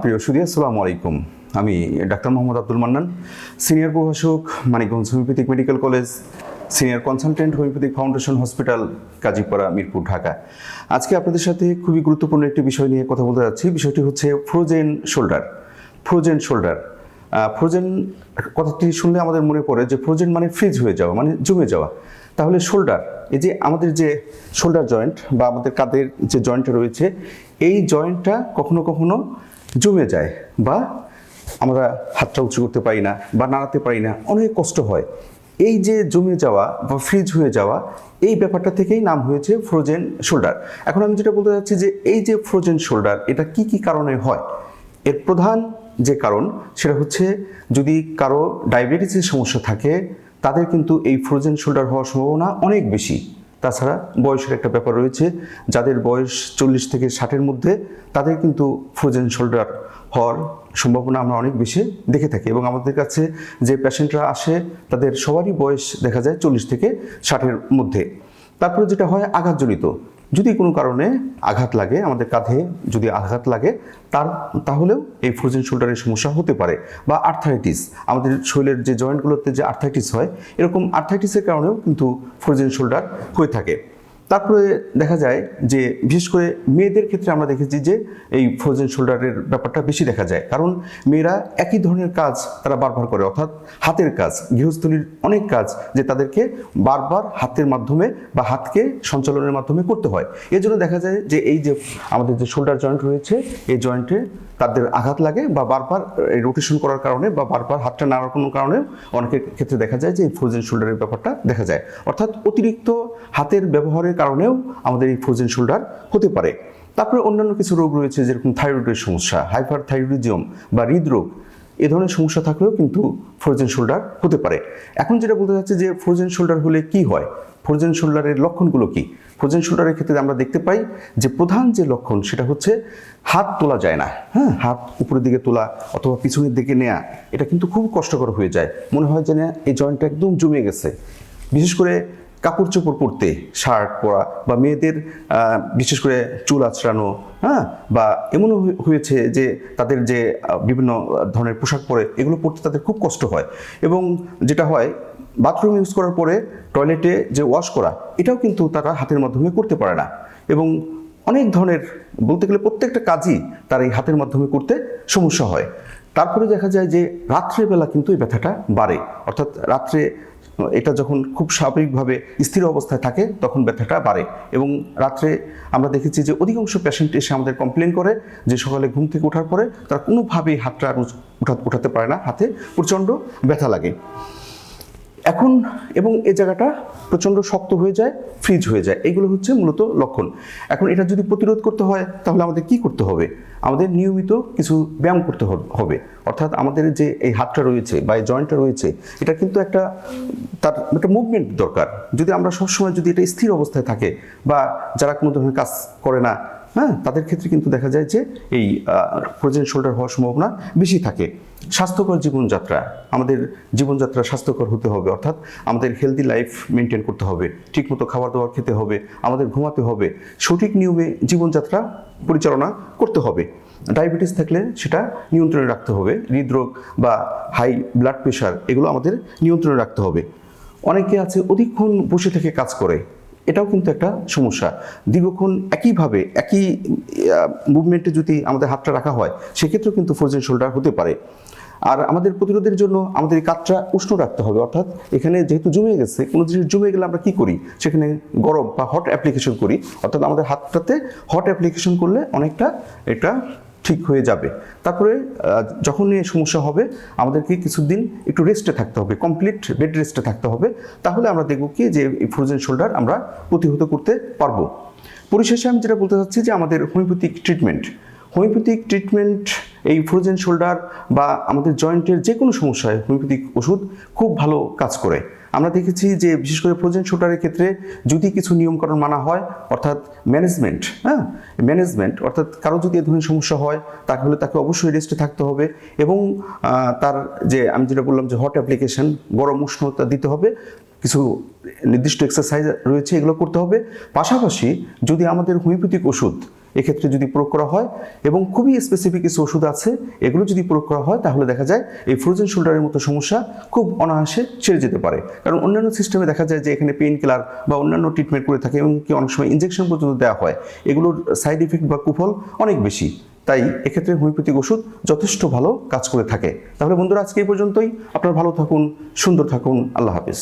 প্রিয় সুদী, আসসালামু আলাইকুম। আমি ডাক্তার মোহাম্মদ আব্দুল মান্নান, সিনিয়র প্রভাষক Manikganj homeopathic medical college, senior consultant homeopathic foundation hospital, Kazipara, Mirpur, Dhaka. আজকে আপনাদের সাথে খুবই গুরুত্বপূর্ণ একটি বিষয় নিয়ে কথা বলতে যাচ্ছি। বিষয়টি হচ্ছে frozen shoulder. Frozen shoulder. Frozen, কথাটি শুনলে আমাদের মনে পড়ে যে ফ্রোজেন মানে ফ্রিজ হয়ে যাওয়া মানে জমে যাওয়া। তাহলে শোল্ডার, এই যে আমাদের যে শোল্ডার জয়েন্ট বা আমাদের কাঁধের যে জয়েন্টটা রয়েছে, এই জয়েন্টটা কখনো কখনো জমে যায় বা আমরা হাতটা উঁচু করতে পারি না বা নাড়াতে পারি না, অনেক কষ্ট হয়। এই যে জমে যাওয়া বা ফ্রিজ হয়ে যাওয়া, এই ব্যাপারটা থেকেই নাম হয়েছে ফ্রোজেন শোল্ডার। এখন আমি যেটা বলতে চাচ্ছি যে এই যে ফ্রোজেন শোল্ডার, এটা কি কি কারণে হয়? এর প্রধান যে কারণ, সেটা হচ্ছে যদি কারও ডায়াবেটিসের সমস্যা থাকে, তাদের কিন্তু এই ফ্রোজেন শোল্ডার হওয়ার সম্ভাবনা অনেক বেশি। তাছাড়া বয়সের একটা ব্যাপার রয়েছে। যাদের বয়স চল্লিশ থেকে ষাটের মধ্যে, তাদের কিন্তু ফ্রোজেন শোল্ডার হওয়ার সম্ভাবনা আমরা অনেক বেশি দেখে থাকি এবং আমাদের কাছে যে পেশেন্টরা আসে, তাদের সবারই বয়স দেখা যায় চল্লিশ থেকে ষাটের মধ্যে। তারপরে যেটা হয়, আঘাতজনিত। যদি কোনো কারণে আঘাত লাগে, আমাদের কাঁধে যদি আঘাত লাগে, তার, তাহলেও এই ফ্রোজেন শোল্ডারের সমস্যা হতে পারে বা আর্থাইটিস আমাদের শরীরের যে জয়েন্টগুলোতে যে আর্থাইটিস হয়, এরকম আর্থাইটিসের কারণেও কিন্তু ফ্রোজেন শোল্ডার হয়ে থাকে। তারপরে দেখা যায় যে বিশেষ করে মেয়েদের ক্ষেত্রে আমরা দেখেছি যে এই ফ্রোজেন শোল্ডারের ব্যাপারটা বেশি দেখা যায়। কারণ মেয়েরা একই ধরনের কাজ তারা বারবার করে, অর্থাৎ হাতের কাজ, গৃহস্থলীর অনেক কাজ যে তাদেরকে বারবার হাতের মাধ্যমে বা হাতকে সঞ্চালনের মাধ্যমে করতে হয়। এজন্য দেখা যায় যে এই যে আমাদের যে শোল্ডার জয়েন্ট রয়েছে, এই জয়েন্টে তাদের আঘাত লাগে বা বারবার রোটেশন করার কারণে বা বারবার হাতটা নাড়ার কোনো কারণে অনেকের ক্ষেত্রে দেখা যায় যে এই ফ্রোজেন শোল্ডারের ব্যাপারটা দেখা যায়। অর্থাৎ অতিরিক্ত হাতের ব্যবহারের কারণেও আমাদের এই ফ্রোজেন শোল্ডার হতে পারে। তারপরে অন্যান্য কিছু রোগ রয়েছে, যেরকম থাইরয়েডের সমস্যা হাইপার থাইরয়েডিজম বা হৃদরোগ, এ ধরনের সমস্যা থাকলেও কিন্তু ফ্রোজেন শোল্ডার হতে পারে। এখন যেটা বলতে চাচ্ছি যে ফ্রোজেন শোল্ডার হলে কি হয়? ফ্রোজেন শোল্ডারের লক্ষণগুলো কি? ফ্রোজেন শোল্ডারের ক্ষেত্রে আমরা দেখতে পাই যে প্রধান যে লক্ষণ সেটা হচ্ছে হাত তোলা যায় না। হ্যাঁ হাত উপরের দিকে তোলা অথবা পিছনের দিকে নেয়া, এটা কিন্তু খুব কষ্টকর হয়ে যায়। মনে হয় যে না এই জয়েন্টটা একদম জমে গেছে। বিশেষ করে কাপড় চোপড় পরতে, শার্ট পরা বা মেয়েদের বিশেষ করে চুল আঁচড়ানো হ্যাঁ? বা এমনও হয়েছে যে তাদের যে বিভিন্ন ধরনের পোশাক পরে এগুলো পরতে তাদের খুব কষ্ট হয়। এবং যেটা হয়, বাথরুম ইউজ করার পরে টয়লেটে যে ওয়াশ করা, এটাও কিন্তু তারা হাতের মাধ্যমে করতে পারে না। এবং অনেক ধরনের, বলতে গেলে প্রত্যেকটা কাজই তার এই হাতের মাধ্যমে করতে সমস্যা হয়। তারপরে দেখা যায় যে রাত্রেবেলা কিন্তু এই ব্যথাটা বাড়ে। অর্থাৎ রাত্রে এটা যখন খুব স্বাভাবিকভাবে স্থির অবস্থায় থাকে, তখন ব্যথাটা বাড়ে। এবং রাত্রে আমরা দেখেছি যে অধিকাংশ পেশেন্ট এসে আমাদের কমপ্লেন করে যে সকালে ঘুম থেকে ওঠার পরে তারা কোনোভাবেই হাতটা উঠা- উঠাতে পারে না। হাতে প্রচণ্ড ব্যথা লাগে। এখন এবং এ জায়গাটা প্রচণ্ড শক্ত হয়ে যায়, ফ্রিজ হয়ে যায়। এগুলো হচ্ছে মূলত লক্ষণ। এখন এটা যদি প্রতিরোধ করতে হয়, তাহলে আমাদের কি করতে হবে? আমাদের নিয়মিত কিছু ব্যায়াম করতে হবে অর্থাৎ আমাদের যে এই হাতটা রয়েছে বা এই জয়েন্টটা রয়েছে, এটা কিন্তু একটা তার একটা মুভমেন্ট দরকার। যদি আমরা সবসময় যদি এটা স্থির অবস্থায় থাকে বা যারা কোনো ধরনের কাজ করে না হ্যাঁ তাদের ক্ষেত্রে কিন্তু দেখা যায় যে এই ফ্রোজেন শোল্ডার হওয়ার সম্ভাবনা বেশি থাকে। স্বাস্থ্যকর জীবনযাত্রা, আমাদের জীবনযাত্রা স্বাস্থ্যকর হতে হবে, অর্থাৎ আমাদের হেলদি লাইফ মেনটেন করতে হবে, ঠিকমতো খাবার দাবার খেতে হবে, আমাদের ঘুমাতে হবে, সঠিক নিয়মে জীবনযাত্রা পরিচালনা করতে হবে। ডায়াবেটিস থাকলে সেটা নিয়ন্ত্রণে রাখতে হবে, হৃদরোগ বা হাই ব্লাড প্রেশার এগুলো আমাদের নিয়ন্ত্রণে রাখতে হবে। অনেকে আছে অধিকক্ষণ বসে থেকে কাজ করে। এটাও কিন্তু একটা সমস্যা। দীর্ঘক্ষণ একইভাবে, একই মুভমেন্টে যদি আমাদের হাতটা রাখা হয়, সেক্ষেত্রেও কিন্তু ফ্রোজেন শোল্ডার হতে পারে। আর আমাদের প্রতিরোধের জন্য আমাদের কাঠটা উষ্ণ রাখতে হবে। অর্থাৎ এখানে যেহেতু জমে গেছে, কোনো জিনিস জমে গেলে আমরা কি করি? সেখানে গরম বা হট অ্যাপ্লিকেশন করি। অর্থাৎ আমাদের হাতটাতে হট অ্যাপ্লিকেশন করলে অনেকটা এটা ঠিক হয়ে যাবে। তারপরে যখন এই সমস্যা হবে, আমাদেরকে কিছুদিন একটু রেস্টে থাকতে হবে কমপ্লিট বেড রেস্টে থাকতে হবে। তাহলে আমরা দেখব কি যে এই ফ্রোজেন শোল্ডার আমরা প্রতিহত করতে পারব। পরিশেষে আমি যেটা বলতে চাচ্ছি যে আমাদের হোমিওপ্যাথিক ট্রিটমেন্ট হোমিওপ্যাথিক ট্রিটমেন্ট এই ফ্রোজেন শোল্ডার বা আমাদের জয়েন্টের যে কোনো সমস্যায় হোমিওপ্যাথিক ওষুধ খুব ভালো কাজ করে। আমরা দেখেছি যে বিশেষ করে ফ্রোজেন শোল্ডারের ক্ষেত্রে যদি কিছু নিয়মকানুন মানা হয়, অর্থাৎ ম্যানেজমেন্ট হ্যাঁ? ম্যানেজমেন্ট অর্থাৎ কারও যদি এ ধরনের সমস্যা হয়, তাহলে তাকে অবশ্যই রেস্টে থাকতে হবে এবং তার যে আমি যেটা বললাম যে হট অ্যাপ্লিকেশন গরম উষ্ণতা দিতে হবে, কিছু নির্দিষ্ট এক্সারসাইজ রয়েছে, এগুলো করতে হবে। পাশাপাশি যদি আমাদের হোমিওপ্যাথিক ওষুধ এক্ষেত্রে যদি প্রয়োগ করা হয়, এবং খুবই স্পেসিফিক কিছু ওষুধ আছে, এগুলো যদি প্রয়োগ করা হয়, তাহলে দেখা যায় এই ফ্রোজেন শোল্ডারের মতো সমস্যা খুব অনায়াসে ছেড়ে যেতে পারে। কারণ অন্যান্য সিস্টেমে দেখা যায় যে এখানে পেইন কিলার বা অন্যান্য ট্রিটমেন্ট করে থাকে, এবং কি অনেক সময় ইনজেকশন পর্যন্ত দেওয়া হয়। এগুলোর সাইড ইফেক্ট বা কুফল অনেক বেশি। তাই এক্ষেত্রে হোমিওপ্যাথিক ওষুধ যথেষ্ট ভালো কাজ করে থাকে। তাহলে বন্ধুরা, আজকে এই পর্যন্তই। আপনারা ভালো থাকুন, সুন্দর থাকুন। আল্লাহ হাফিজ।